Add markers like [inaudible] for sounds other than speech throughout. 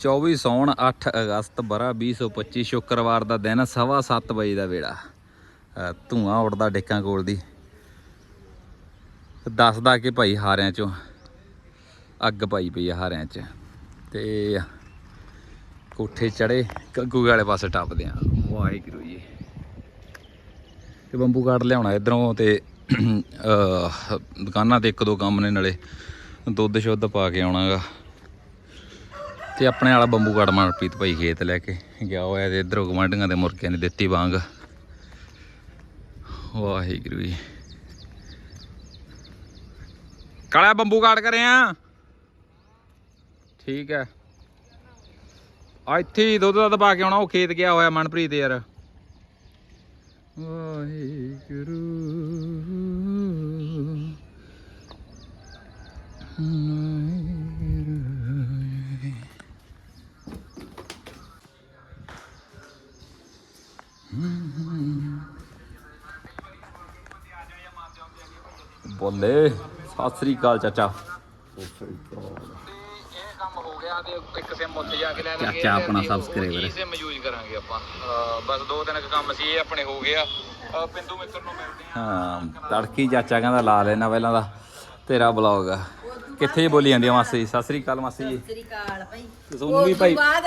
24 ਸੌਣ 8 ਅਗਸਤ ਬਰਾ 2025 ਸ਼ੁੱਕਰਵਾਰ ਦਾ ਦਿਨ, ਸਵਾ 7 ਵਜੇ ਦਾ ਵੇਲਾ। ਅਹ ਧੂਆਂ ਉੱਡਦਾ ਡੇਕਾਂ ਕੋਲ ਦੀ। ਦੱਸਦਾ ਕਿ ਭਾਈ ਹਾਰਿਆਂ ਚੋਂ ਅੱਗ ਪਾਈ ਪਈ ਆ ਹਾਰਿਆਂ 'ਚ। ਤੇ ਕੋਠੇ ਚੜੇ ਗੱਗੂ ਵਾਲੇ ਪਾਸੇ ਟੱਪਦੇ ਆ। ਵਾਹਿਗੁਰੂ ਜੀ। ਤੇ ਬੰਬੂ ਕਾਟ ਲਿਆਉਣਾ ਇਧਰੋਂ ਤੇ ਦੁਕਾਨਾਂ ਤੇ ਇੱਕ ਦੋ ਕੰਮ ਨੇ ਨਾਲੇ। ਦੁੱਧ ਸ਼ੁੱਧ ਪਾ ਕੇ ਆਉਣਾਗਾ। ਤੇ ਆਪਣੇ ਵਾਲਾ ਬੰਬੂ ਕਾਟ ਮਨਪ੍ਰੀਤ ਭਾਈ ਖੇਤ ਲੈ ਕੇ। ਗਿਆ ਹੋਇਆ ਤੇ ਇਧਰੋਂ ਗਵਾਂਢੀਆਂ ਦੇ ਮੁਰਗਿਆਂ ਨੇ ਦਿੱਤੀ ਵਾਂਗ। ਵਾਹਿਗੁਰੂ ਜੀ। ਕਾਲਾ ਬੰਬੂ ਕਾਟ ਕਰਿਆ ਠੀਕ ਹੈ। ਆ ਇੱਥੇ ਹੀ ਦੁੱਧ ਦਾ ਪਾ ਕੇ ਆਉਣਾ, ਉਹ ਖੇਤ ਗਿਆ ਹੋਇਆ ਮਨਪ੍ਰੀਤ ਯਾਰ। ਵਾਹਿਗੁਰੂ। ਬੋਲੇ ਸਤਿ ਸ੍ਰੀ ਅਕਾਲ ਚਾਚਾ। ਇਹ ਕੰਮ ਹੋ ਗਿਆ ਤੇ ਇੱਕ ਸਿਮ ਉੱਥੇ ਜਾ ਕੇ ਲੈ ਲਾਂਗੇ ਚਾਚਾ ਆਪਣਾ subscriber ਹੈ। ਸਿਮ ਯੂਜ਼ ਕਰਾਂਗੇ ਆਪਾਂ। ਅਹ ਬਸ ਦੋ ਤਿੰਨ ਕੁ ਕੰਮ ਸੀ ਇਹ ਆਪਣੇ ਹੋ ਗਿਆ। ਅਹ ਪਿੰਦੂ ਮਿੱਤਰ ਨੂੰ ਮਿਲਦੇ ਆ ਹਾਂ ਤੜਕੀ ਚਾਚਾ ਕਹਿੰਦਾ ਲਾ ਲੈਣਾ ਪਹਿਲਾਂ ਦਾ ਤੇਰਾ ਬਲੌਗ ਆ ਕਿੱਥੇ ਜੀ ਬੋਲੀ ਜਾਂਦੀ ਆ ਮਾਸੀ? ਜੀ? ਸਤਿ ਸ੍ਰੀ ਅਕਾਲ ਮਾਸੀ ਜੀ। ਸ੍ਰੀ ਅਕਾਲ ਭਾਈ। ਤੁਹਾਨੂੰ ਵੀ ਭਾਈ- ਉਸ ਤੋਂ ਬਾਅਦ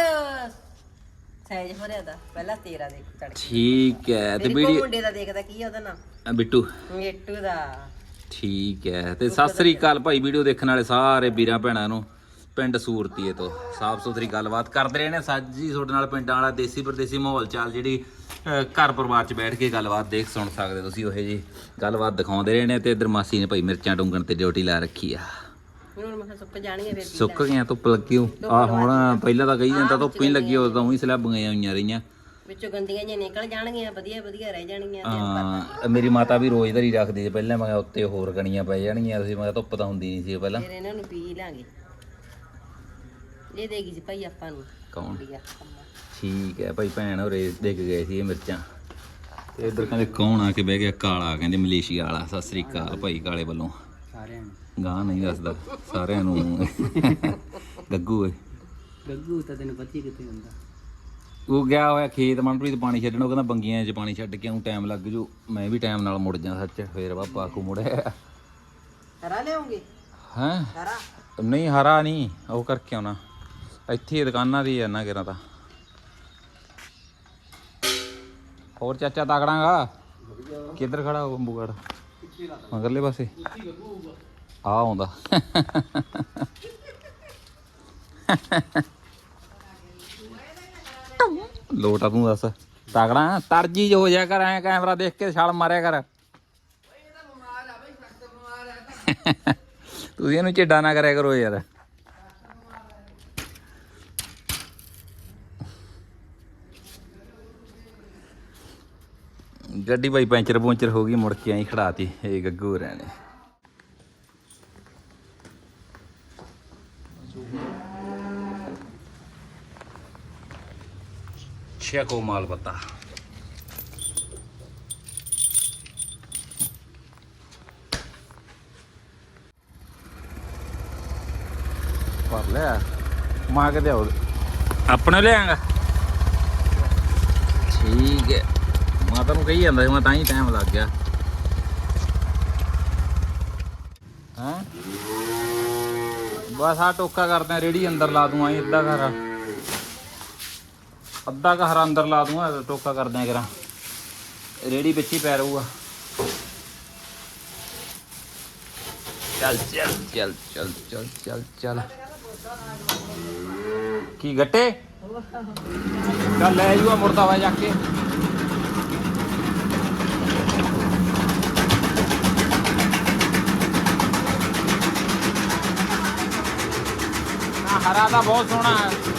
ਸਹਿਜ ਭਰਿਆ ਦਾ। ਪਹਿਲਾਂ ਤੇਰਾ ਦੇਖ ਠੀਕ ਹੈ ਤੇ ਤੇ ਵੀਡੀਓ ਮੁੰਡੇ ਦਾ ਦੇਖਦਾ ਕੀ ਆ ਉਹਦਾ ਨਾਮ? ਬਿੱਟੂ। ਮੇਟੂ ਦਾ। ਠੀਕ ਹੈ। ਤੇ ਸਤਿ ਸ੍ਰੀ ਅਕਾਲ ਭਾਈ ਵੀਡੀਓ ਦੇਖਣ ਵਾਲੇ ਸਾਰੇ ਵੀਰਾਂ ਭੈਣਾਂ ਨੂੰ ਪਿੰਡ ਸੂਰਤੀਏ ਤੋਂ। ਸਾਫ਼ ਸੁਥਰੀ ਗੱਲਬਾਤ ਕਰਦੇ ਰਹੇ ਨੇ ਸਾਜੀ ਤੁਹਾਡੇ ਨਾਲ ਪਿੰਡਾਂ ਵਾਲਾ ਦੇਸੀ ਪਰਦੇਸੀ ਮਾਹੌਲ ਚਾਲ ਜਿਹੜੀ ਘਰ ਪਰਿਵਾਰ 'ਚ ਬੈਠ ਕੇ ਗੱਲਬਾਤ ਦੇਖ ਸੁਣ ਸਕਦੇ ਤੁਸੀਂ ਉਹੇ ਜੀ ਗੱਲਬਾਤ ਦਿਖਾਉਂਦੇ ਰਹੇ ਨੇ ਤੇ ਇਧਰ ਮਾਸੀ ਨੇ ਭਾਈ ਮਿਰਚਾਂ ਡੂੰਗਣ ਤੇ ਡਿਊਟੀ ਲਾ ਰੱਖੀ ਆ। ਸੁੱਕ ਗਈਆਂ ਧੁੱਪ ਲੱਗੀ ਆ ਹੁਣ ਪਹਿਲਾਂ ਤਾਂ ਕਹੀ ਜਾਂਦਾ ਧੁੱਪ ਹੀ ਲੱਗੀ ਉਦੋਂ ਹੀ ਸਲੱਬੀਆਂ ਹੋਈਆਂ ਰਹੀਆਂ। ਵਿੱਚੋਂ ਗੰਦੀਆਂ ਜਿਹੀਆਂ ਨਿਕਲ ਜਾਣਗੀਆਂ ਵਧੀਆ ਵਧੀਆ ਰਹਿ ਜਾਣਗੀਆਂ ਹਾਂ ਮੇਰੀ ਮਾਤਾ ਵੀ ਰੋਜ਼ ਧਰੀ ਰੱਖਦੀ ਸੀ ਪਹਿਲਾਂ ਮੈਂ ਕਿਹਾ ਉੱਤੇ ਹੋਰ ਗਣੀਆਂ ਪੈ ਜਾਣਗੀਆਂ ਤੁਸੀਂ ਮੈਂ ਕਿਹਾ ਧੁੱਪ ਤਾਂ ਹੁੰਦੀ ਨਹੀਂ ਸੀ ਪਹਿਲਾਂ। ਫਿਰ ਇਹਨਾਂ ਨੂੰ ਪੀ ਲਾਂਗੇ। ਇਹ ਦੇਗੀ ਸੀ ਭਾਈ ਆਪਾਂ ਨੂੰ। ਕੌਣ? ਵਧੀਆ ਠੀਕ ਹੈ ਭਾਈ ਭੈਣ ਹੋਰੇ ਦੇ ਕੇ ਗਏ ਸੀ ਇਹ ਮਿਰਚਾਂ। ਤੇ ਇਧਰ ਕਹਿੰਦੇ ਕੌਣ ਆ ਕੇ ਬਹਿ ਗਿਆ? ਕਾਲਾ ਕਹਿੰਦੇ ਮਲੇਸ਼ੀਆ ਵਾਲਾ। ਸਤਿ ਸ੍ਰੀ ਅਕਾਲ ਭਾਈ ਕਾਲੇ ਵੱਲੋਂ। ਸਾਰਿਆਂ ਨੂੰ। ਗਾਂ ਨਹੀਂ ਦੱਸਦਾ ਸਾਰਿਆਂ ਨੂੰ। ਗੱਗੂ ਏ ਗੱਗੂ ਤਾਂ ਤੈਨੂੰ ਪਤਾ ਹੀ ਕਿੱਥੇ ਹੁੰਦਾ। ਉਹ ਗਿਆ ਹੋਇਆ ਖੇਤ ਮਨਪ੍ਰੀਤ ਪਾਣੀ ਛੱਡਣ ਉਹ ਕਹਿੰਦਾ ਬੰਗੀਆਂ 'ਚ ਪਾਣੀ ਛੱਡ ਕੇ ਆਉਂ ਟਾਈਮ ਲੱਗ ਜੂ। ਮੈਂ ਵੀ ਟਾਈਮ ਨਾਲ ਮੁੜ ਜਾ ਸੱਚ ਫੇਰ ਬਾਪਾ ਕੋ ਮੁੜਿਆ ਹਰਾ ਲਿਆਉਂਗੇ? ਹੈ? ਹਰਾ? ਨਹੀਂ ਹਰਾ ਨਹੀਂ ਉਹ ਕਰਕੇ ਆਉਣਾ। ਇੱਥੇ ਦੁਕਾਨਾਂ ਦੀ ਨਾ ਕਿਰਾਂ ਤਾਂ। ਹੋਰ ਚਾਚਾ ਤਕੜਾਂਗਾ ਕਿੱਧਰ ਖੜਾ ਉਹ ਬੰਬੂਗੜ ਮਗਰਲੇ ਪਾਸੇ। ਆ ਆਉਂਦਾ। ਲੋਟਾ ਤੂੰ ਦੱਸ। ਤਕੜਾ ਤਰਜੀ ਜੋ ਹੋ ਜਾ ਕਰ ਐ ਕੈਮਰਾ ਦੇਖ ਕੇ ਛਾਲ ਮਾਰਿਆ ਕਰ। [laughs] ਤੁਸੀਂ ਇਹਨੂੰ ਝਿੱਡਾ ਨਾ ਕਰਿਆ ਕਰੋ ਯਾਰ। ਗੱਡੀ ਬਾਈ ਪੈਂਚਰ ਪੂੰਚਰ ਹੋ ਗਈ ਮੁੜ ਕੇ ਆਈ ਖੜਾਤੀ ਇਹ ਗੱਗੂ ਹੋਰਾਂ ਨੇ ਛੇਕੋ ਮਾਲ ਪਤਾ। ਭਰ ਲਿਆ ਮਾਂ ਕੇ ਦਿਓ ਆਪਣੇ ਲਿਆਂਗਾ ਠੀਕ ਹੈ। ਮਾਤਾ ਨੂੰ ਕਹੀ ਜਾਂਦਾ ਸੀ ਮੈਂ ਤਾਂ ਹੀ ਟਾਈਮ ਲੱਗ ਗਿਆ। ਹਾਂ? ਬਸ ਆ ਟੋਕਾ ਕਰਦੇ ਆ ਰੇੜੀ ਅੰਦਰ ਲਾ ਦੂੰ ਆਈ ਅੱਧਾ ਘਰ। ਅੱਧਾ ਘਰ ਅੰਦਰ ਲਾ ਦੂੰਗਾ ਟੋਕਾ ਕਰਦੇ ਆ ਕਰਾਂ। ਰੇੜੀ ਪਿੱਛੇ ਹੀ ਪੈ ਰਹੂਗਾ। ਚੱਲ ਚੱਲ ਚੱਲ ਚੱਲ ਚੱਲ ਚੱਲ ਚੱਲ। ਕੀ ਗੱਟੇ? ਚੱਲ ਲੈ ਜੂਆ ਮੁਰਦਾ ਵਾ ਜਾ ਕੇ। ਹਰਾ ਤਾਂ ਬਹੁਤ ਸੋਹਣਾ ਹੈ।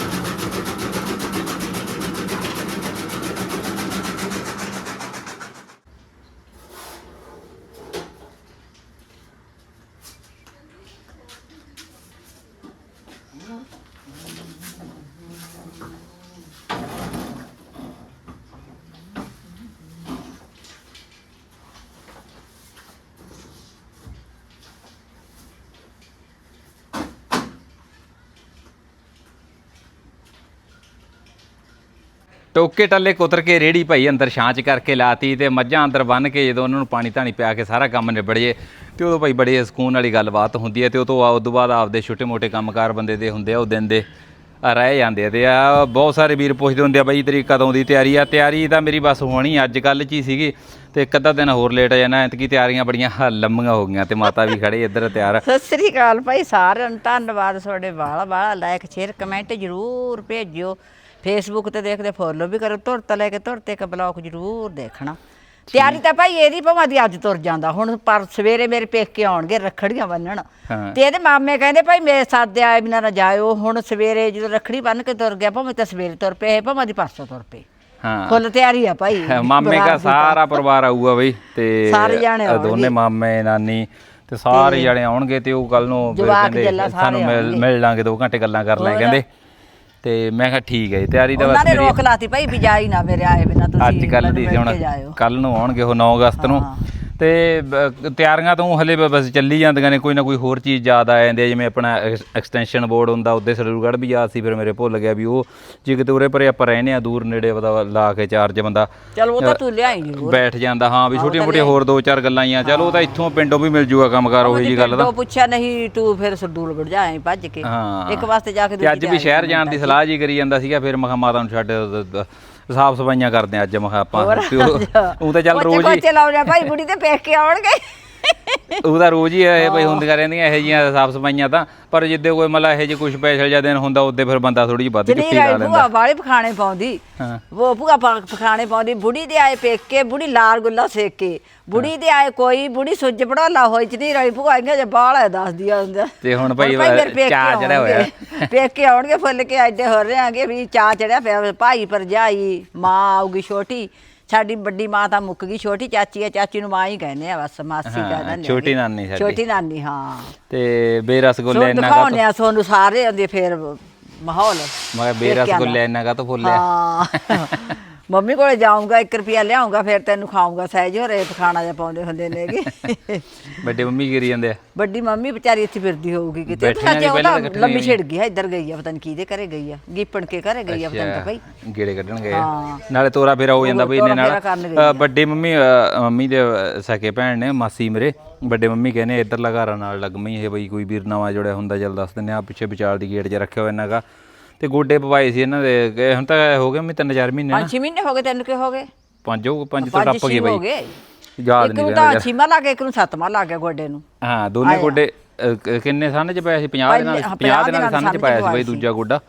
ਟੋਕੇ ਟੱਲੇ ਕੁਤਰ ਕੇ ਰੇੜੀ ਭਾਈ ਅੰਦਰ ਛਾਂਚ ਕਰਕੇ ਲਾਤੀ ਤੇ ਮੱਝਾਂ ਅੰਦਰ ਬੰਨ ਕੇ ਜਦੋਂ ਉਹਨਾਂ ਨੂੰ ਪਾਣੀ ਧਾਣੀ ਪਿਆ ਕੇ ਸਾਰਾ ਕੰਮ ਨਿਬੜ ਤੇ ਉਦੋਂ ਭਾਈ ਬੜੇ ਸਕੂਨ ਵਾਲੀ ਗੱਲਬਾਤ ਹੁੰਦੀ ਹੈ ਤੇ ਉਹ ਤੋਂ ਉਸ ਤੋਂ ਬਾਅਦ ਆਪਦੇ ਛੋਟੇ ਮੋਟੇ ਕੰਮਕਾਰ ਬੰਦੇ ਦੇ ਹੁੰਦੇ ਆ, ਉਹ ਦਿਨ ਦੇ ਰਹਿ ਜਾਂਦੇ ਤੇ ਆ ਬਹੁਤ ਸਾਰੇ ਵੀਰ ਪੁੱਛਦੇ ਹੁੰਦੇ ਆ ਬਾਈ ਤੇਰੀ ਕਦੋਂ ਦੀ ਤਿਆਰੀ ਆ? ਤਿਆਰੀ ਤਾਂ ਮੇਰੀ ਬਸ ਹੋਣੀ ਅੱਜ ਕੱਲ ਚ ਹੀ ਸੀਗੀ ਤੇ ਇੱਕ ਅੱਧਾ ਦਿਨ ਹੋਰ ਲੇਟ ਆ ਜਾਣਾ, ਐਤਕੀ ਤਿਆਰੀਆਂ ਬੜੀਆਂ ਹ- ਲੰਮੀਆਂ ਹੋ ਗਈਆਂ ਤੇ ਮਾਤਾ ਵੀ ਖੜੇ ਇੱਧਰ ਤਿਆਰ ਸਤਿ ਸ੍ਰੀ ਅਕਾਲ ਭਾਈ, ਸਾਰਿਆਂ ਨੂੰ ਧੰਨਵਾਦ, ਤੁਹਾਡੇ ਵਾਲਾ ਵਾਲਾ ਲਾਇਕ ਸ਼ੇਅਰ ਕਮੈਂਟ ਜਰੂਰ ਭੇਜਿਓ। ਫੇਸਬੁੱਕ ਤੇ ਦੇਖਦੇ ਫੋਲੋ ਵੀ ਕਰੋ ਤੁਰਤ ਲੈ ਕੇ ਤੁਰਤ ਇੱਕ ਬਲੌਗ ਜਰੂਰ ਦੇਖਣਾ ਤਿਆਰੀ ਤਾਂ ਭਾਈ ਇਹਦੀ ਭਾਵੇਂ ਦੀ ਅੱਜ ਤੁਰ ਜਾਂਦਾ ਹੁਣ ਪਰ ਸਵੇਰੇ ਮੇਰੇ ਪੇਕੇ ਆਉਣਗੇ ਰੱਖੜੀਆਂ ਬੰਨਣ ਹਾਂ। ਤੇ ਇਹਦੇ ਮਾਮੇ ਕਹਿੰਦੇ ਭਾਈ ਮੇਰੇ ਸਾਦੇ ਆਏ ਬਿਨਾਂ ਨਾ ਜਾਇਓ ਹੁਣ ਸਵੇਰੇ ਜਦੋਂ ਰੱਖੜੀ ਬੰਨ ਕੇ ਤੁਰ ਗਿਆ ਭਾਵੇਂ ਤਾਂ ਸਵੇਰੇ ਤੁਰ ਪਏ ਭਾਵੇਂ ਦੀ ਪਰਸੋਂ ਤੁਰ ਪਏ ਹਾਂ ਫੁੱਲ ਤਿਆਰੀ ਆ ਭਾਈ ਦਾ ਦੀ ਤਾਂ। ਸਾਰਾ ਪਰਿਵਾਰ ਆਊਗਾ ਬਈ ਤੇ ਸਾਰੇ ਜਾਣੇ ਅ, ਦੋਨੇ ਆਉਣਗੇ। ਮਾਮੇ ਨਾਨੀ ਤੇ ਸਾਰੇ ਜਣੇ ਆਉਣਗੇ ਤੇ ਉਹ ਕੱਲ ਨੂੰ ਫਿਰ ਜਵਾਕ ਕਹਿੰਦੇ ਜੱਲਾ ਸਾਰੇ ਸਾਨੂੰ ਮਿਲ ਆਉਣਗੇ। ਮਿਲ ਲਾਂਗੇ 2 ਘੰਟੇ ਗੱਲਾਂ ਕਰ ਲੈ ਕਹਿੰਦੇ ਤੇ ਮੈਂ ਕਿਹਾ ਠੀਕ ਹੈ ਜੀ, ਤਿਆਰੀ ਉਹਨਾਂ ਬਸ ਨੇ ਮੇਰੀ ਰੋਕ ਲਾਤੀ ਭਾਈ ਵੀ ਜਾਈ ਨਾ ਮੇਰੇ ਆਏ ਬਿਨਾਂ ਤੁਸੀਂ ਅੱਜ ਕੱਲ ਦੀ ਸੀ ਹੁਣ ਜਾਇਓ। ਕੱਲ ਨੂੰ ਆਉਣਗੇ ਉਹ 9 ਅਗਸਤ ਨੂੰ ਹਾਂ। ਤੇ ਬ- ਤਿਆਰੀਆਂ ਤਾਂ ਊਂ ਹਲੇ ਬ- ਬਸ ਚੱਲੀ ਜਾਂਦੀਆਂ ਨੇ ਕੋਈ ਨਾ ਕੋਈ ਹੋਰ ਚੀਜ਼ ਯਾਦ ਆ ਜਾਂਦੀ ਹੈ ਜਿਵੇਂ ਆਪਣਾ ਐਕਸਟੈਂਸ਼ਨ ਬੋਰਡ ਹੁੰਦਾ ਉਹਦੇ ਸਰੂਗੜ ਵੀ ਯਾਦ ਸੀ ਫਿਰ ਮੇਰੇ ਭੁੱਲ ਗਿਆ ਵੀ ਉਹ ਜੇ ਕਿਤੇ ਉਰੇ ਪਰੇ ਆਪਾਂ ਰਹਿੰਦੇ ਆ ਦੂਰ ਨੇੜੇ ਪਤਾ ਲਾ ਕੇ ਚਾਰਜ ਬੰਦਾ ਚਲ ਉਹ ਤਾਂ ਤੂੰ ਲਿਆਈ ਜ਼ਰੂਰ। ਬੈਠ ਜਾਂਦਾ ਹਾਂ ਵੀ ਛੋਟੀਆਂ ਮੋਟੀਆਂ ਹੋਰ ਦੋ ਚਾਰ ਗੱਲਾਂ ਹੀ ਆ ਚਲੋ ਉਹ ਤਾਂ ਇੱਥੋਂ ਪਿੰਡੋਂ ਵੀ ਮਿਲ ਜੂਗਾ ਕੰਮਕਾਰ ਉਹੀ ਜੀ ਗੱਲ ਦਾ। ਉਹ ਪੁੱਛਿਆ ਨਹੀਂ ਤੂੰ ਫਿਰ ਸਰਦੂਲ ਵੜ ਜਾਏ ਭੱਜ ਕੇ। ਹਾਂ। ਇੱਕ ਵਾਸਤੇ ਜਾ ਕੇ ਤੇ ਅੱਜ ਦੂਜੀ ਵੀ ਸ਼ਹਿਰ ਜਾਣ ਦੀ ਸਲਾਹ ਜੀ ਕਰੀ ਜਾਂਦਾ ਸੀਗਾ ਫਿਰ ਮੈਂ ਕਿਹਾ ਮਾਤਾ ਨੂੰ ਛੱਡ ਸਾਫ਼ ਸਫਾਈਆਂ ਕਰਦੇ ਆ ਅੱਜ ਮੈਂ ਕਿਹਾ ਆਪਾਂ ਉਹ ਤਾਂ ਚੱਲ ਰੋਜ਼ ਹੀ ਕੋਚੇ ਲਾਉਣਾ ਭਾਈ ਬੁੜੀ ਤੇ ਪੇਖ ਕੇ ਆਉਣਗੇ। ਉਹਦਾ ਰੋਜ਼ ਹੀ ਇਹ ਬਈ ਹੁੰਦੀਆਂ ਰਹਿੰਦੀਆਂ ਇਹੋ ਜੀਆਂ ਸਾਫ਼ ਸਫਾਈਆਂ ਤਾਂ। ਪਰ ਜਿੱਦੇ ਕੋਈ ਮਤਲਬ ਇਹੋ ਜਿਹੇ ਕੋਈ ਸਪੈਸ਼ਲ ਜਿਹਾ ਦਿਨ ਹੁੰਦਾ ਉਹਦੇ ਫਿਰ ਬੰਦਾ ਥੋੜੀ ਜਿਹੀ ਵੱਧ ਜੁੱਤੀ ਲਾ ਲੈਂਦਾ। ਭੂਆ ਵਾਲੇ ਪਖਾਣੇ ਪਾਉਂਦੀ। ਉਹ ਭੂਆ ਪਖਾਣੇ ਪਾਉਂਦੀ ਬੁੜੀ ਦੇ ਆਏ ਪੇਕ ਕੇ ਬੁੜੀ ਲਾਲ ਗੁੱਲਾ ਸੇਕ। ਕੇ ਬੁੜੀ ਦੇ ਆਏ ਕੋਈ ਬੁੜੀ ਸੁੱਜ ਪੜਾਲਾ ਹੋਈ ਚ ਨਹੀਂ ਰਹੀ ਭੂਆ ਇੰਗੇ ਜੇ ਬਾਲ ਹੈ ਦੱਸਦੀ ਆ ਹੁੰਦਾ ਤੇ ਹੁਣ ਭਾਈ ਚਾਅ ਚੜਿਆ ਹੋਇਆ। ਪੇਕੇ ਆਉਣਗੇ ਫੁੱਲ ਕੇ ਐਡੇ ਹੋ ਰਹੇ ਆਂਗੇ ਵੀ ਚਾਹ ਚੜਿਆ ਪਿਆ ਭਾਈ ਭਰਜਾਈ ਮਾਂ ਆਊਗੀ ਛੋਟੀ। ਸਾਡੀ ਵੱਡੀ ਮਾਂ ਤਾਂ ਮੁੱਕ ਗਈ ਛੋਟੀ ਚਾਚੀ ਆ ਚਾਚੀ ਨੂੰ ਮਾਂ ਹੀ ਕਹਿੰਦੇ ਆ ਬਸ ਮਾਸੀ ਹਾਂ, ਕਹਿ ਦਿੰਦੇ ਆ ਛੋਟੀ। ਨਾਨੀ ਸਾਡੀ। ਛੋਟੀ ਨਾਨੀ ਹਾਂ। ਤੇ ਬੇਰਸਗੁੱਲੇ ਸੋ ਇੰਨਾ ਦਿਖਾਉਣੇ ਕਾ ਆ ਸੋਨੂੰ ਸਾਰੇ ਆਂਦੇ ਫੇਰ ਮਾਹੌਲ। ਮੈਂ ਕਿਹਾ ਬੇਰਸਗੁੱਲੇ ਇੰਨਾ ਕਾ ਫੁੱਲਿਆ ਹਾਂ। ਮੰਮੀ ਕੋਲੇ ਜਾਊਂਗਾ 1 ਰੁਪਿਆ ਲਿਆਉਂਗਾ ਫਿਰ ਤੈਨੂੰ ਖਾਊਂਗਾ ਸਹਿਜ ਹੋ ਰੇ ਪਖਾਣਾ ਜਿਹਾ ਪਾਉਂਦੇ ਹੁੰਦੇ ਨੇਗੇ ਵੱਡੇ ਮੰਮੀ ਕੀ ਕਰੀ ਜਾਂਦੇ ਆ? ਵੱਡੀ ਮੰਮੀ ਵਿਚਾਰੀ ਇੱਥੇ ਫਿਰਦੀ ਹੋਊਗੀ ਕਿਤੇ। ਬੈਠੀਆਂ ਨੇ ਪਹਿਲਾਂ ਤਾਂ ਇਕੱਠੀਆਂ ਲੰਮੀ। ਛਿੜ ਗਈ ਹੈ ਇੱਧਰ ਗਈ ਆ ਪਤਾ ਨਹੀਂ ਕਿਹਦੇ ਘਰੇ ਗਈ ਆ ਗੀਪਣ ਕੇ ਘਰੇ ਗਈ ਆ ਪਤਾ ਨਹੀਂ ਭਾਈ ਗੇੜੇ ਕੱਢਣ ਗਏ ਆ। ਹਾਂ। ਨਾਲੇ ਤੋਰਾ ਫੇਰਾ ਹੋ ਜਾਂਦਾ ਬਈ ਤੋਰਾ ਇਹਨੇ ਨਾਲ। ਫੇਰਾ ਕਰਨ ਗਈ ਅ, ਵੱਡੇ ਮੰਮੀ ਅ, ਮੰਮੀ ਦੇ ਅ, ਸਕੇ ਭੈਣ ਨੇ ਮਾਸੀ ਮੇਰੇ। ਵੱਡੇ ਮੰਮੀ ਕਹਿੰਦੇ ਇੱਧਰ ਲਗਾਰਾ ਨਾਲ ਲੱਗਮਈ ਇਹ ਬਈ ਕੋਈ ਵੀਰ ਨਵਾਂ ਜੁੜਿਆ ਹੁੰਦਾ ਚੱਲ ਦੱਸ ਦਿੰਦੇ ਆ ਪਿੱਛੇ ਵਿਚਾਲ ਦੀ ਗੇਟ 'ਚ ਰੱਖਿਆ ਹੋਇਆ ਇਹਨਾਂ ਦਾ ਤੇ ਗੋਡੇ ਪਵਾਏ ਸੀ ਇਹਨਾਂ ਦੇ ਕਿ ਹੁਣ ਤਾਂ ਹੋ ਗਏ ਮੈਂ ਤਿੰਨ ਚਾਰ ਮਹੀਨੇ ਨਾ। ਪੰਜ ਛੇ ਮਹੀਨੇ ਹੋ ਗਏ ਤੈਨੂੰ ਕਿ ਹੋ ਗਏ। ਪੰਜ ਹੋ ਪੰਜ ਤੋਂ ਟੱਪ ਗਏ ਬਈ। ਯਾਦ ਇੱਕ ਨਹੀਂ ਨੂੰ ਰਹਿੰਦਾ ਤਾਂ ਛੀਮਾ ਲੱਗ ਗਿਆ ਇੱਕ ਨੂੰ ਸੱਤਵਾਂ ਲੱਗ ਗਿਆ ਗੋਡੇ ਨੂੰ। ਹਾਂ ਦੋਨੇ ਗੋਡੇ ਕ- ਕਿੰਨੇ ਸੰਨ ਚ ਪਾਇਆ ਸੀ? 50 ਦੇ ਨਾਲ ਪੰਜ- 50 ਦੇ ਨਾਲ ਸੰਨ ਚ ਪਾਇਆ ਸੀ ਬਈ ਦੂਜਾ ਗੋਡਾ।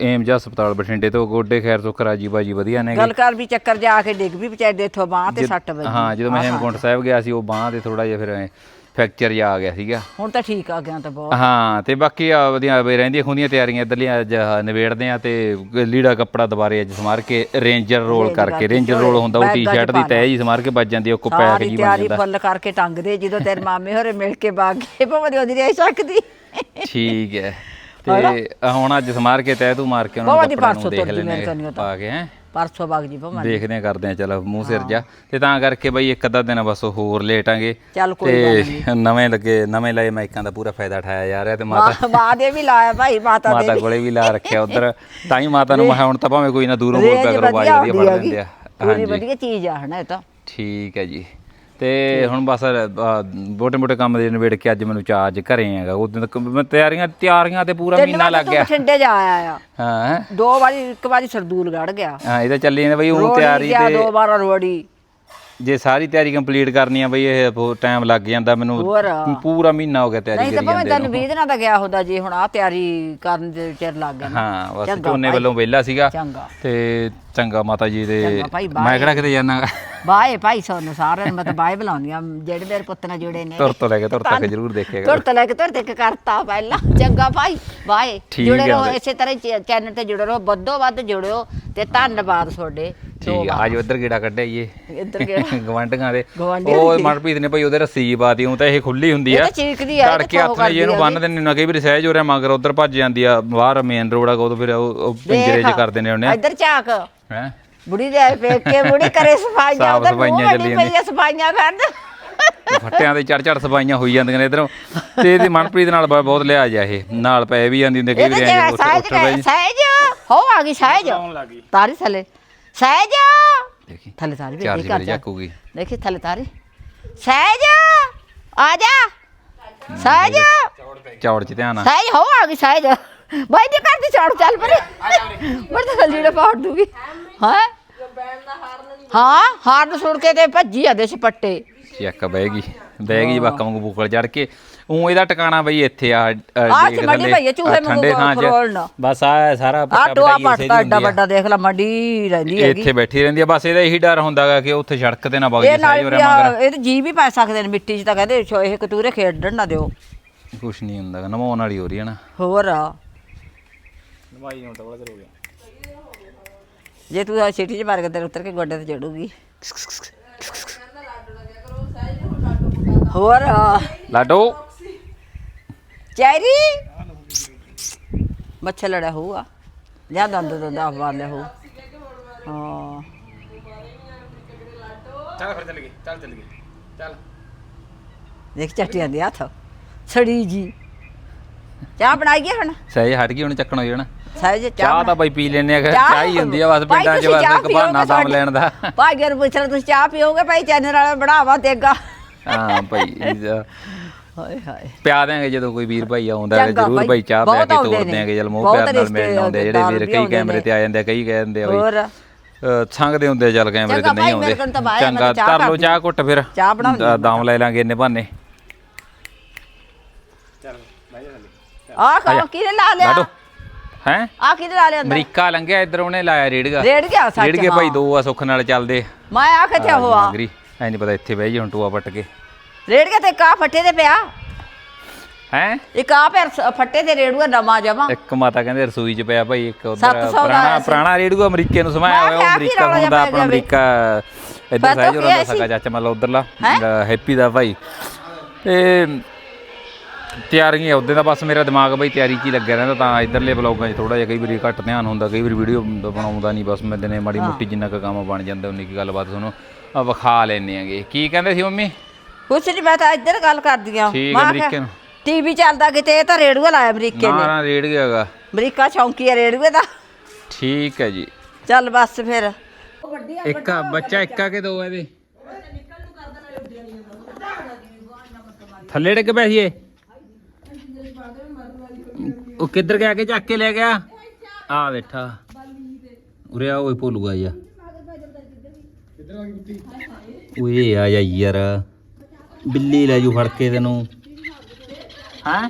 ਏਮਜ ਹਸਪਤਾਲ ਬਠਿੰਡੇ ਤੋਂ ਗੋਡੇ ਖੈਰ ਸੁੱਖ ਰਾਜੀ ਬਾਜੀ ਵਧੀਆ ਨੇ ਗੱਲ ਕਰ ਵੀ ਚੱਕਰ ਜਾ ਕੇ ਡਿੱਗ ਵੀ ਵਿਚਾਰੇ ਦੇ ਇੱਥੋਂ ਬਾਹ ਤੇ ਸੱਟ ਵੱਜੀ। ਹਾਂ ਜਦੋਂ ਮੈਂ ਹੇਮਕੁੰਟ ਸਾਹਿਬ ਗਿਆ ਸੀ ਉਹ ਬਾਹ ਤੇ ਥੋੜਾ ਜਿਹਾ ਫਿਰ ਫ੍ਰੈਕਚਰ ਜਿਹਾ ਆ ਗਿਆ ਸੀਗਾ। ਹੁਣ ਤਾਂ ਠੀਕ ਆ ਗਿਆ ਤਾਂ ਬਹੁਤ। ਹਾਂ ਤੇ ਬਾਕੀ ਆ ਵਧੀਆ ਬਈ ਰਹਿੰਦੀਆਂ ਖੁੰਦੀਆਂ ਤਿਆਰੀਆਂ ਇਧਰਲੀਆਂ ਅੱਜ ਆਹ ਨਿਬੇੜਦੇ ਆ ਤੇ ਲੀੜਾ ਕੱਪੜਾ ਦੁਬਾਰੇ ਅੱਜ ਸਮਾਰ ਕੇ ਰੇਂਜਰ ਰੋਲ ਕਰਕੇ ਰੇਂਜਰ ਰੋਲ ਹੁੰਦਾ ਉਹ ਬੈਗਾਂ 'ਚ ਟੀ-ਸ਼ਰਟ ਦੀ ਪਾ ਜੀ ਸਮਾਰ ਕੇ ਵੱਜ ਜਾਂਦੀ ਉਹ ਕੋ ਪੈਕ ਸਾਰੀ ਜੀ ਬਣ ਤਿਆਰੀ ਜਾਂਦਾ। ਫੁੱਲ ਕਰਕੇ ਟੰਗਦੇ ਜਦੋਂ ਤੇਰੇ ਮਾਮੇ ਹੋਰੇ ਮਿਲ ਕੇ ਬਾਗੇ ਭਾਵੇਂ ਉਹਦੀ ਰਹਿ ਸਕਦੀ। ਠੀਕ ਹੈ। ਤੇ ਹੁਣ ਅੱਜ ਸਮਾਰ ਕੇ ਤੈਅ ਤੂੰ ਮਾਰ ਕੇ ਉਹਨਾਂ ਨੂੰ ਦੀ ਕੱਪੜਾ ਨੂੰ ਪਰਸੋਂ ਦੇਖ ਤੁਰਦੀ ਲੈਣੇ ਮੇਰੇ ਤਾਂ। ਪਾ ਕੇ ਹੈ। ਪਰਸੋਂ ਬਾਗ ਜੀ ਭਾਵੇਂ ਦੇਖਦੇ ਆ ਕਰਦੇ ਆ ਚਲ ਮੂੰਹ ਸਿਰ ਜਾ। ਤੇ ਤਾਂ ਕਰਕੇ ਬਈ ਇੱਕ ਅੱਧਾ ਦਿਨ ਬਸ ਹੋਰ ਲੇਟਾਂਗੇ ਚੱਲ ਕੋਈ ਗੱਲ ਤੇ ਨਵੇਂ ਲੱਗੇ ਨਵੇਂ ਲਏ ਮਾਈਕਾਂ ਦਾ ਪੂਰਾ ਫਾਇਦਾ ਉਠਾਇਆ ਜਾ ਰਿਹਾ ਤੇ ਮਾਤਾ ਮਾਂ ਦੇ ਵੀ ਲਾਇਆ ਭਾਈ ਮਾਤਾ ਦੇ ਮਾਤਾ ਕੋਲੇ ਵੀ ਲਾ ਰੱਖਿਆ ਉਧਰ। ਤਾਂ ਹੀ ਮਾਤਾ ਨੂੰ ਮੈਂ ਹੁਣ ਤਾਂ ਭਾਵੇਂ ਕੋਈ ਨਾ ਦੂਰੋਂ ਬੋਲ ਪਿਆ ਕਰੋ ਬਾਈ ਵਧੀਆ ਪੜ ਆ। ਹਾਂਜੀ। ਵਧੀਆ ਚੀਜ਼ ਆ ਹਨਾ ਇਹ ਤਾਂ। ਠੀਕ ਹੈ ਜੀ। ਤੇ ਹੁਣ ਬਸ ਮੋਟੇ ਮੋਟੇ ਕੰਮ ਦੇ ਨਿਬੇੜ ਕੇ ਅੱਜ ਮੈਨੂੰ ਚਾਰਜ ਘਰੇ ਹੈਗਾ। ਉਸ ਦਿਨ ਤੱਕ ਮੈਂ ਤਿਆਰੀਆਂ ਤਿਆਰੀਆਂ ਤੇ ਪੂਰਾ ਮਹੀਨਾ ਲੱਗ ਗਿਆ। ਠੰਡੇ ਜਾ ਆਇਆ ਆ। ਹਾਂ? ਦੋ ਵਾਰੀ ਇੱਕ ਵਾਰੀ ਸਰਦੂਲ ਗੜ ਗਿਆ। ਹਾਂ ਇਹ ਤਾਂ ਚੱਲੀ ਜਾਂਦਾ ਬਈ ਉਹ ਤਿਆਰੀ ਤੇ ਦੋ ਵਾਰ ਰੋੜੀ। ਜੇ ਸਾਰੀ ਤਿਆਰੀ ਕੰਪਲੀਟ ਕਰਨੀ ਆ ਬਈ ਇਹ ਟਾਈਮ ਲੱਗ ਜਾਂਦਾ ਮੈਨੂੰ। ਹੋਰ। ਪੂਰਾ ਮਹੀਨਾ ਹੋ ਗਿਆ ਤਿਆਰੀ ਨਹੀਂ ਤਾਂ ਕਰੀ ਭਾਵੇਂ ਜਾਂਦੇ ਤੈਨੂੰ 20 ਦਿਨਾਂ ਦਾ ਗਿਆ ਹੁੰਦਾ ਜੇ ਹੁਣ ਆ ਤਿਆਰੀ ਕਰਨ ਦੇ ਚਿਰ ਲੱਗ ਗਿਆ ਨਾ। ਹਾਂ ਬਸ ਚੰਗਾ ਝੋਨੇ ਭਾਈ। ਵੱਲੋਂ ਵਿਹਲਾ ਸੀਗਾ। ਚੰਗਾ। ਤੇ ਚੰਗਾ ਮਾਤਾ ਜੀ ਦੇ ਚੰਗਾ ਭਾਈ, ਬਾਏ। ਮੈਂ ਕਿਹੜਾ ਕਿਤੇ ਜਾਣਾ ਬਾਏ ਭਾਈ ਸਾਨੂੰ ਸਾਰਿਆਂ ਨੂੰ ਮੈਂ ਤਾਂ ਬਾਏ ਬੁਲਾਉਂਦੀਆਂ। ਜਿਹੜੇ ਮੇਰੇ ਪੁੱਤ ਨਾਲ ਜੁੜੇ ਨੇ। ਤੁਰ ਤੋਂ ਲੈ ਕੇ ਤੁਰ ਤੱਕ ਜ਼ਰੂਰ ਦੇਖੇਗਾ ਤੁਰ ਤੋਂ ਲੈ ਕੇ ਤੁਰ ਤੱਕ ਕਰਤਾ ਪਹਿਲਾਂ। ਚੰਗਾ ਭਾਈ ਬਾਏ। ਠੀਕ ਜੁੜੇ ਰਹੋ ਵੀਰੇ। ਇਸੇ ਤਰ੍ਹਾਂ ਹੀ ਚੈਨਲ ਤੇ ਜੁੜੇ ਰਹੋ। ਵੱਧੋ ਵੱਧ ਜੁੜਿਓ ਤੇ ਧੰਨਵਾਦ ਤੁਹਾਡੇ। ਠੀਕ ਆ। ਆਜੋ ਇੱਧਰ ਗੇੜਾ ਕੱਢਿਆਈਏ ਇੱਧਰ ਕਿਹੜਾ ਗਵਾਂਢੀਆਂ ਦੇ। ਉਹ ਮਨਪ੍ਰੀਤ ਨੇ ਭਾਈ ਉਹਦੇ ਰੱਸੀ ਜੀ ਪਾਤੀ ਉਹ ਤਾਂ ਇਹ ਖੁੱਲੀ ਹੁੰਦੀ ਆ। ਤਾਂ ਚੀਕਦੀ ਆ, ਹੱਥ ਨਾਲ ਇਹਨੂੰ ਬੰਨ ਦਿੰਦੇ ਨੇ ਕਈ ਵਾਰੀ ਸਹਿਜ ਹੋ ਰਿਹਾ ਮਗਰ ਉਧਰ ਭੱਜ ਜਾਂਦੀ ਆ ਬਾਹਰ ਮੇਨ ਰੋਡ ਆ ਉਹ ਫਿਰ ਉਹ ਪਿੰਜਰੇ 'ਚ ਕਰ ਦਿੰਦੇ ਹੁੰਦੇ ਆ। ਇੱਧਰ ਝਾਕ। ਹੈ? ਬੁੜੀ ਦੇ ਪੇਕ ਕੇ ਬੁੜੀ ਕਰੇ ਸਫਾਈਆਂ ਸਾਫ਼ ਉਧਰ ਸਫਾਈਆਂ ਮੂੰਹ ਚੱਲੀ ਵੱਡੀ ਪਈ ਆ ਸਫਾਈਆਂ ਕਰਨ। ਫੱਟਿਆਂ ਦੇ ਚੜ ਚੜ ਸਫਾਈਆਂ ਹੋਈ ਜਾਂਦੀਆਂ ਨੇ ਇਧਰੋਂ। ਤੇ ਇਹਦੀ ਮਨਪ੍ਰੀਤ ਨਾਲ ਬਹੁਤ ਲਿਆ ਜਾ ਇਹ। ਨਾਲ ਪੈ ਵੀ ਜਾਂਦੀ ਹੁੰਦੀ ਕਈ ਵਾਰੀ ਸਹਿਜ ਹੋ ਆ ਗਈ ਸਹਿਜ। ਤਾਰੀ ਥੱਲੇ। ਸਹਿਜ। ਦੇਖੀ। ਥੱਲੇ ਤਾਰੀ ਵੀ ਚਾਰ ਦੇਖ ਜਿਹੜੇ ਕਰ ਜਾਕੂਗੀ ਦੇਖੀ ਥੱਲੇ ਤਾਰੀ। ਸਹਿਜ ਆ ਜਾ। ਸਹਿਜ। ਚੌੜ ਚ ਧਿਆਨ ਆ। ਸਹਿਜ ਹੋ ਆ ਗਈ ਸਹਿਜ। ਬਾਈ ਦੀ ਕਰਦੀ ਚੜ ਚੱਲ ਪਰੇ ਮੈਂ ਤਾਂ ਥੱਲੇ ਨੇ ਪਾੜ ਦੂਗੀ। ਹਾਂ? ਹਾਂ ਹਾਰਨ ਸੁਣ ਕੇ ਤੇ ਭੱਜੀ ਆ ਦੇ ਛਪੱਟੇ। ਚੱਕ ਬਹਿਗੀ ਬਹਿਗੀ ਬਾਕਾਂ ਵਾਂਗੂ ਬੁਕਲ ਚੜ ਕੇ। ਉਹ ਇਹਦਾ ਟਿਕਾਣਾ ਬਈ ਇੱਥੇ ਆ ਆਹ ਚ ਮੰਡੀ ਆ, ਚੂਹੇ ਫਰੋਲਣ। ਬਸ ਆ ਸਾਰਾ ਆ ਪੱਟਾ ਟੋਆ ਪਟਾਈ ਇਸੇ ਦੀ ਪੱਟਾ ਏਡਾ ਹੁੰਦੀ। ਵੱਡਾ ਦੇਖ ਲੈ ਮੰਡੀ ਰਹਿੰਦੀ ਹੈਗੀ। ਇੱਥੇ ਬੈਠੀ ਰਹਿੰਦੀ ਆ ਬਸ ਇਹਦਾ ਇਹੀ ਡਰ ਹੁੰਦਾਗਾ ਕਿ ਉੱਥੇ ਸੜਕ ਤੇ ਨਾ ਵਗ ਜੇ ਸਾਈ ਮਗਰ। ਇਹ ਤੇ ਜੀ ਵੀ ਪਾ ਸਕਦੇ ਨੇ ਮਿੱਟੀ 'ਚ ਤਾਂ ਕਹਿੰਦੇ ਛੋ- ਇਹ ਕਤੂਰੇ ਖੇਡਣ ਨਾ ਦਿਓ। ਕੁਛ ਨਹੀਂ ਹੁੰਦਾਗਾ ਨਮਾਉਣ ਵਾਲੀ ਹੋ ਰਹੀ ਹੈ ਨਾ। ਹੋਰ ਆ। ਨਵਾਈ ਹੁਣ ਤਾਂ ਬੜਾ ਗਿਆ। ਜੇ ਤੂੰ ਆ ਸਿਟੀ 'ਚ ਮਾਰ ਕੇ ਤੇਰੇ ਉੱਤਰ ਕੇ ਗੋਡੇ ਤੇ ਚੜੂਗੀ। ਹੋਰ। ਲਾਡੋ। ਚੈਰੀ? ਮੱਛਰ ਲੜਿਆ ਹੋਊਗਾ। ਜਾਂ ਦੰਦ ਦੰਦ ਆਫ ਮਾਰ ਲਿਆ ਹੋਊ। ਹਾਂ। ਚੱਲ ਫਿਰ ਚੱਲ ਗਏ ਚੱਲ ਚੱਲ ਗਏ ਚੱਲ। ਦੇਖ ਚੱਟੀਆਂ ਦੇ ਹੱਥ। ਸੜੀ ਜੀ। ਚਾਹ ਬਣਾਈਏ ਹੁਣ? ਸਹੀ ਹਟ ਗਈ ਹੁਣ ਚੱਕਣ ਹੋ ਜਾਣਾ ਸਾਇਜ ਚਾਹ ਚਾਹ ਤਾਂ ਬਈ ਪੀ ਲੈਨੇ ਆ ਚਾਹ ਹੀ ਹੁੰਦੀ ਆ ਬਸ ਪਿੰਡਾਂ 'ਚ ਬਸ ਇੱਕ ਬਹਾਨਾ ਦਮ ਲੈਣ ਦਾ। ਭਾਈ ਰਹੇ ਤੁਸੀਂ ਚਾਹ ਪੀਓਗੇ ਭਾਈ ਚੈਨਲ ਵਾਲਾ ਬੜਾਵਾ ਦੇਗਾ ਹਾਂ ਭਾਈ ਇਹਦਾ ਹਾਏ ਹਾਏ। ਪਿਆ ਦਿਆਂਗੇ ਜਦੋਂ ਕੋਈ ਵੀਰ ਭਾਈ ਆਉਂਦਾ ਹੈ ਜਰੂਰ ਭਾਈ, ਚਾਹ ਪਿਆ ਬਹੁਤ ਕੇ ਨੇ। ਦਿਆਂਗੇ ਜਲ ਮੂੰਹ ਪਿਆਰ ਨਾਲ ਮਿਲਣ ਆਉਂਦੇ ਆ ਜਿਹੜੇ ਵੀਰ ਕਈ ਕੈਮਰੇ। ਤੇ ਆ ਜਾਂਦੇ ਆ ਕਈ ਕਹਿੰਦੇ ਆ ਬਈ ਸੰਗਦੇ ਹੁੰਦੇ ਆ ਚੱਲ ਕੈਮਰੇ ਤੇ ਨਹੀਂ ਆਉਂਦੇ। ਆ, ਚੰਗਾ ਕਰ ਕਰਦੀ ਚਾਹ ਘੁੱਟ ਫਿਰ। ਚਾਹ ਬਣਾਉਂਦੀ ਦਾ- ਦਾਮ ਲੈ ਲਾਂਗੇ ਇੰਨੇ ਬਹਾਨੇ। ਚੱਲ ਬਹਿ ਜਾ ਥੱਲੇ ਆਹ ਕਾ ਕਿਹਨੇ ਲਾ ਲਿਆ? ਹੈ? ਆਹ ਕਿਹਨੇ ਲਾ ਲਿਆ ਅਮਰੀਕਾ ਲੰਘਿਆ ਇੱਧਰ ਉਹਨੇ ਲਾਇਆ ਰੇੜਗਾ। ਰੇੜ ਗਿਆ ਸੱਚ ਰੇੜ ਕੇ ਭਾਈ। ਦੋ ਆ ਸੁੱਖ ਨਾਲ ਚੱਲਦੇ। ਮੈਂ ਆ। ਕਿੱਥੇ ਹੋਆ ਐ ਨਹੀਂ ਪਤਾ ਇੱਥੇ ਬਹਿ ਜੀ ਹੁਣ ਟੂਆ ਪੱਟ ਕੇ। ਰੇੜ ਕੇ ਤੇ ਕਾ ਫੱਟੇ ਤੇ ਪਿਆ। ਹੈ? ਇੱਕ ਆ ਪੈਰ ਸ- ਫੱਟੇ ਤੇ ਰੇੜੂਆ ਨਵਾਂ ਜਮਾ। ਇੱਕ ਮਾਤਾ ਕਹਿੰਦੇ ਰਸੋਈ 'ਚ ਪਿਆ ਭਾਈ ਇੱਕ ਉਧਰ ਸੱਤ ਸੌ ਦਾ ਪੁਰਾਣਾ ਆਇਆ ਸੀ। ਪੁਰਾਣਾ ਰੇੜੂਆ ਅਮਰੀਕੇ ਨੂੰ ਸਮਾਇਆ ਮੈਂ ਹੋਇਆ ਉਹ ਕਿਹਾ ਅਮਰੀਕਾ ਕੀ ਰੌਲਾ ਹੁੰਦਾ ਆਪਣਾ ਪੈ ਗਿਆ ਅਮਰੀਕਾ ਇੱਧਰ ਪਤਾ ਸਹਿਜ ਹੋਰਾਂ ਦਾ ਕੀ ਸਕਾ ਸੀ? ਚਾਚਾ ਮਤਲਬ ਉਧਰਲਾ ਹੈਂ? ਹੈਪੀ ਦਾ ਭਾਈ। ਤੇ ਤਿਆਰੀਆਂ ਉਹਦੇ ਦਾ ਬਸ ਮੇਰਾ ਦਿਮਾਗ ਬਈ ਤਿਆਰੀ 'ਚ ਹੀ ਲੱਗਿਆ ਰਹਿੰਦਾ ਤਾਂ ਇਧਰਲੇ ਬਲੌਗਾਂ 'ਚ ਥੋੜਾ ਜਿਹਾ ਕਈ ਵਾਰੀ ਘੱਟ ਧਿਆਨ ਹੁੰਦਾ ਕਈ ਵਾਰੀ ਵੀਡੀਓ ਬਣਾਉਂਦਾ ਨਹੀਂ ਬਸ ਮੈਂ ਦਿਨੇ ਮਾੜੀ ਮੋਟੀ ਜਿੰਨਾ ਕੁ ਕੰਮ ਬਣ ਜਾਂਦਾ ਉਨੀ ਕੀ ਗੱਲਬਾਤ ਤੁਹਾਨੂੰ ਆ ਵਿਖਾ ਲੈਣੇ ਆਂਗੇ ਕੀ ਕਹਿੰਦੇ ਸੀ ਮੰਮੀ? ਕੁਛ ਨਹੀਂ ਮੈਂ ਤਾਂ ਇੱਧਰ ਗੱਲ ਕਰਦੀ ਆ। ਠੀਕ ਹੈ। ਟੀਵੀ ਚੱਲਦਾ ਕਿਤੇ ਇਹ ਤਾਂ ਰੇੜੂਆ ਲਾਇਆ ਅਮਰੀਕੇ ਨਾ। ਨੇ ਨਾ ਰੇੜ ਗਿਆਗਾ ਅਮਰੀਕਾ ਚੌਂਕੀ ਆ ਰੇੜੂਏ ਦਾ। ਠੀਕ ਹੈ ਜੀ। ਚੱਲ ਬਸ ਫਿਰ। ਇੱਕ ਆ, ਬੱਚਾ ਇੱਕ ਆ ਕੇ ਦੋ ਇਹਦੇ? ਥੱਲੇ ਡਿੱਗ ਪਿਆ ਸੀ ਇਹ। ਉਹ ਕਿੱਧਰ ਗਿਆ ਕੇ ਚੱਕ ਕੇ ਲੈ ਗਿਆ? ਆ ਬੈਠਾ। ਉਰੇ ਆ ਓਏ ਭੋਲੂਗਾ ਜਾ ਓਏ ਆ ਜਾ ਯਾਰ। ਬਿੱਲੀ ਲੈ ਜੂ ਫੜ ਕੇ ਤੈਨੂੰ। ਹਾਂ?